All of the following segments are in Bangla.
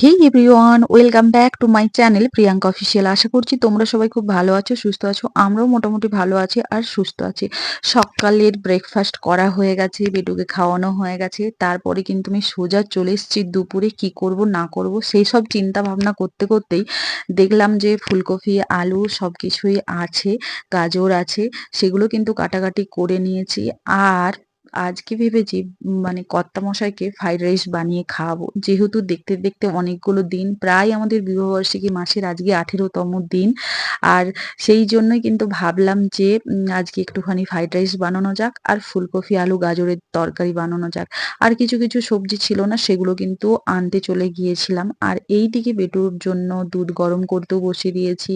Everyone welcome back to my channel Priyanka official আশা করছি তোমরা সবাই খুব ভালো আছো, সুস্থ আছো। আমরাও মোটামুটি ভালো আছি আর সুস্থ আছি। সকালের ব্রেকফাস্ট করা হয়ে গেছে, বেটুকে খাওয়ানো হয়ে গেছে। তারপরে কিন্তু আমি সোজা চলে এসেছি দুপুরে, কি করব, না করব, সেই সব চিন্তা ভাবনা করতে করতেই দেখলাম যে ফুলকপি, আলু সব কিছুই আছে, গাজর আছে, সেগুলো কিন্তু কাটাকাটি করে নিয়েছি। আর আজকে ভেবেছি মানে কর্তা মশাইকে ফ্রাইড রাইস বানিয়ে খাওয়াবো। যেহেতু দেখতে দেখতে অনেকগুলো দিন, প্রায় আমাদের বিবাহবার্ষিকী মাসের আজকে আঠেরোতম দিন। আর সেই জন্যই কিন্তু ভাবলাম যে আজকে একটুখানি ফ্রাইড রাইস বানানো যাক, আর ফুলকপি, আলু, গাজরের তরকারি বানানো যাক। আর কিছু কিছু সবজি ছিল না, সেগুলো কিন্তু আনতে চলে গিয়েছিলাম। আর এই দিকে বেটুর জন্য দুধ গরম করতেও বসিয়ে দিয়েছি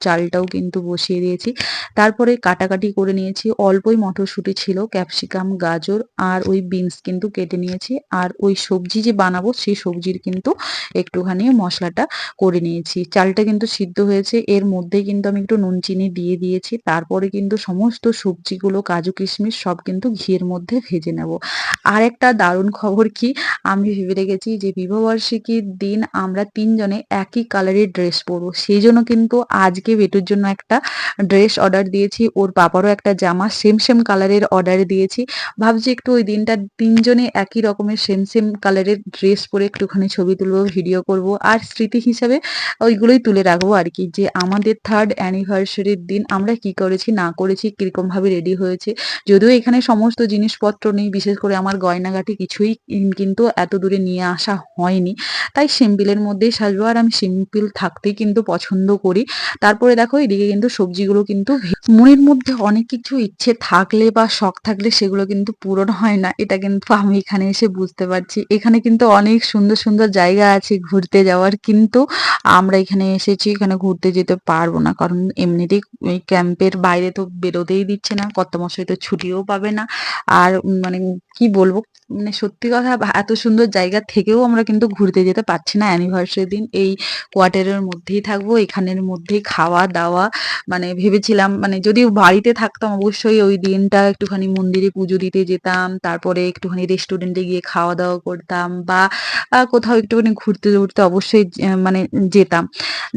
চালটাও কিন্তু বসিয়ে দিয়েছি। তারপরে কাটাকাটি করে নিয়েছি। অল্পই মটরশুঁটি ছিল, ক্যাপসিকাম গাজর আর ওই বিনস কিন্তু কেটে নিয়েছি। আর ওই সবজি যে বানাবো, সেই সবজির কিন্তু একটুখানি মশলাটা করে নিয়েছি। চালটা কিন্তু সিদ্ধ হয়েছে। এর মধ্যে কিন্তু আমি একটু নুন, চিনি দিয়ে দিয়েছি। তারপরে কিন্তু সমস্ত সবজিগুলো, কাজু, কিশমিশ সব কিন্তু ঘিয়ের মধ্যে ভেজে নেব। আর একটা দারুণ খবর কি? আমি ভেবে রেখেছি যে বিবাহবার্ষিকীর দিন আমরা তিনজনে একই কালারের ড্রেস পরবো। সেই জন্য কিন্তু আজকে বেটুর জন্য একটা ড্রেস অর্ডার দিয়েছি। ওর বাবারও একটা জামা, সেম সেম কালারের অর্ডার দিয়েছি। ভাবছি একটু ওই দিনটা তিনজনে একই রকমের সেম সেম কালারের ড্রেস পরে একটুখানি ছবি তুলবো ভিডিও করব। আর স্মৃতি হিসাবে ওইগুলোই তুলে রাখব আর কি, যে আমাদের থার্ড অ্যানিভার্সারির দিন আমরা কি করেছি, না করেছি, কীরকম ভাবে রেডি হয়েছে। যদিও এখানে সমস্ত জিনিসপত্র নেই, বিশেষ করে আমার গয়নাগাটি কিছুই কিন্তু এত দূরে নিয়ে আসা হয়নি। তাই সিম্পলের মধ্যেই সাজবো আর আমি সিম্পল থাকতেই কিন্তু পছন্দ করি। তারপরে দেখো এদিকে কিন্তু সবজিগুলো কিন্তু মনের মধ্যে অনেক কিছু ইচ্ছে থাকলে বা শখ থাকলে সেগুলো কিন্তু পূরণ হয় না, এটা কিন্তু আমি এখানে এসে বুঝতে পারছি। এখানে কিন্তু অনেক সুন্দর সুন্দর জায়গা আছে ঘুরতে যাওয়ার, কিন্তু আমরা এখানে এসেছি, এখানে ঘুরতে যেতে পারব না। কারণ এমনিতেই ওই ক্যাম্পের বাইরে তো বেরোতেই দিচ্ছে না কত মশাই তো ছুটিও পাবে না। আর মানে কি বলব? মানে সত্যি কথা এত সুন্দর জায়গা থেকেও আমরা কিন্তু ঘুরতে যেতে পারছি না অ্যানিভার্সারি দিন। এই কোয়ার্টারের মধ্যেই থাকব, এখানের মধ্যেই খাওয়া দাওয়া মানে ভেবেছিলাম মানে যদি বাড়িতে থাকতাম অবশ্যই, ওই দিনটা একটুখানি মন্দিরে পুজো দিতে যেতাম, তারপরে একটুখানি রেস্টুরেন্টে গিয়ে খাওয়া দাওয়া করতাম, বা কোথাও একটুখানি ঘুরতে ঘুরতে অবশ্যই মানে যেতাম।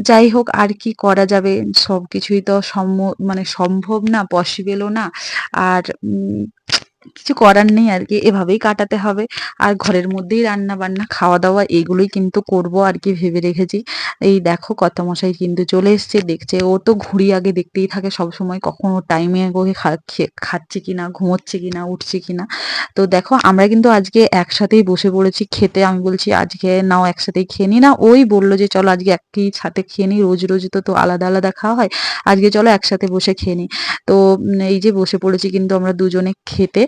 যাই হোক, আর কি করা যাবে? সব কিছুই তো সম্ম মানে সম্ভব না পসিবলও না। আর কিছু করার নেই আর কি, এভাবেই কাটাতে হবে। আর ঘরের মধ্যেই রান্না বান্না খাওয়া দাওয়া এগুলোই কিন্তু করব আর কি ভেবে রেখেছি। এই দেখো কত মশাই কিন্তু চলে এসছে, দেখছে ও তো ঘুড়ি আগে দেখতেই থাকে সব সময় কখনো টাইমে ওকে খাচ্ছে কিনা, ঘুমোচ্ছে কিনা, উঠছে কিনা। তো দেখো আমরা কিন্তু আজকে একসাথেই বসে পড়েছি, খেতে আমি বলছি আজকে নাও একসাথেই খেয়ে নি। না, ওই বলল যে চলো আজকে একই সাথে খেয়ে নি, রোজ রোজ তো তো আলাদা আলাদা খাওয়া হয়, আজকে চলো একসাথে বসে খেয়ে নি। তো এই যে বসে পড়েছি কিন্তু আমরা দুজনে খেতে।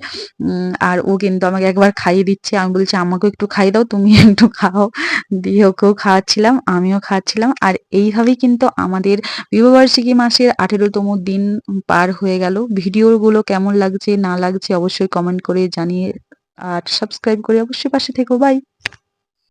আর ও কিন্তু আমাকে একবার খাইয়ে দিচ্ছে। আমি বলছি আমাকে একটু খাইয়ে দাও তুমি একটু খাও। দিয়ে ওকেও খাওয়াচ্ছিলাম, আমিও খাওয়াচ্ছিলাম। আর এইভাবেই কিন্তু আমাদের বিবাহবার্ষিকী মাসের আঠেরোতম দিন পার হয়ে গেল। ভিডিওগুলো কেমন লাগছে, না লাগছে অবশ্যই কমেন্ট করে জানিয়ে আর সাবস্ক্রাইব করে অবশ্যই পাশে থেকো। বাই